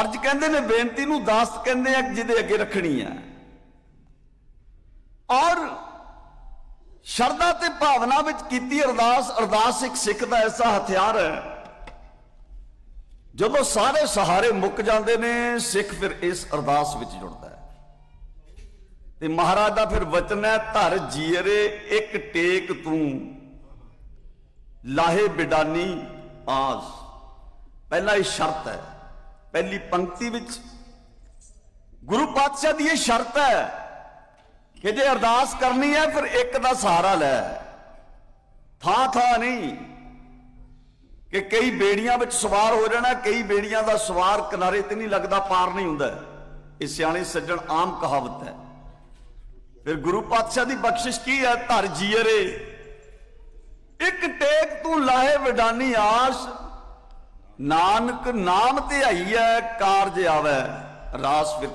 ਅਰਜ ਕਹਿੰਦੇ ਨੇ, ਬੇਨਤੀ ਨੂੰ ਦਾਸਤ ਕਹਿੰਦੇ ਆ ਜਿਹਦੇ ਅੱਗੇ ਰੱਖਣੀ ਆ। ਔਰ ਸ਼ਰਧਾ ਤੇ ਭਾਵਨਾ ਵਿੱਚ ਕੀਤੀ ਅਰਦਾਸ ਅਰਦਾਸ ਇੱਕ ਸਿੱਖ ਦਾ ਐਸਾ ਹਥਿਆਰ ਹੈ। ਜਦੋਂ ਸਾਰੇ ਸਹਾਰੇ ਮੁੱਕ ਜਾਂਦੇ ਨੇ, ਸਿੱਖ ਫਿਰ ਇਸ ਅਰਦਾਸ ਵਿੱਚ ਜੁੜਦਾ ਹੈ। ਤੇ ਮਹਾਰਾਜ ਦਾ ਫਿਰ ਵਚਨ ਹੈ, ਧਰ ਜੀਰੇ ਇੱਕ ਟੇਕ ਤੂੰ, ਲਾਹੇ ਬਿਡਾਨੀ ਆਸ। ਪਹਿਲਾ ਇਹ ਸ਼ਰਤ ਹੈ। ਪਹਿਲੀ ਪੰਕਤੀ ਵਿੱਚ ਗੁਰੂ ਪਾਤਸ਼ਾਹ ਦੀ ਇਹ ਸ਼ਰਤ ਹੈ ਕਿ ਜੇ ਅਰਦਾਸ ਕਰਨੀ ਹੈ, ਫਿਰ ਇੱਕ ਦਾ ਸਹਾਰਾ ਲੈ। ਥਾਂ ਥਾਂ ਨਹੀਂ ਕਿ ਕਈ ਬੇੜੀਆਂ ਵਿੱਚ ਸਵਾਰ ਹੋ ਜਾਣਾ, ਕਈ ਬੇੜੀਆਂ ਦਾ ਸਵਾਰ ਕਿਨਾਰੇ ਤੇ ਨਹੀਂ ਲੱਗਦਾ, ਪਾਰ ਨਹੀਂ ਹੁੰਦਾ। ਇਹ ਸਿਆਣੇ ਸੱਜਣ ਆਮ ਕਹਾਵਤ ਹੈ। ਫਿਰ ਗੁਰੂ ਪਾਤਸ਼ਾਹ ਦੀ ਬਖਸ਼ਿਸ਼ ਕੀ ਹੈ? ਧਰ ਜੀਰੇ ਇੱਕ ਟੇਕ ਤੂੰ ਲਾਹੇ, ਵਿਡਾਨੀ ਆਸ। ਨਾਨਕ ਨਾਮ ਧਿਆਈ ਹੈ ਕਾਰਜ ਆਵੇ ਰਾਸ ਫਿਰ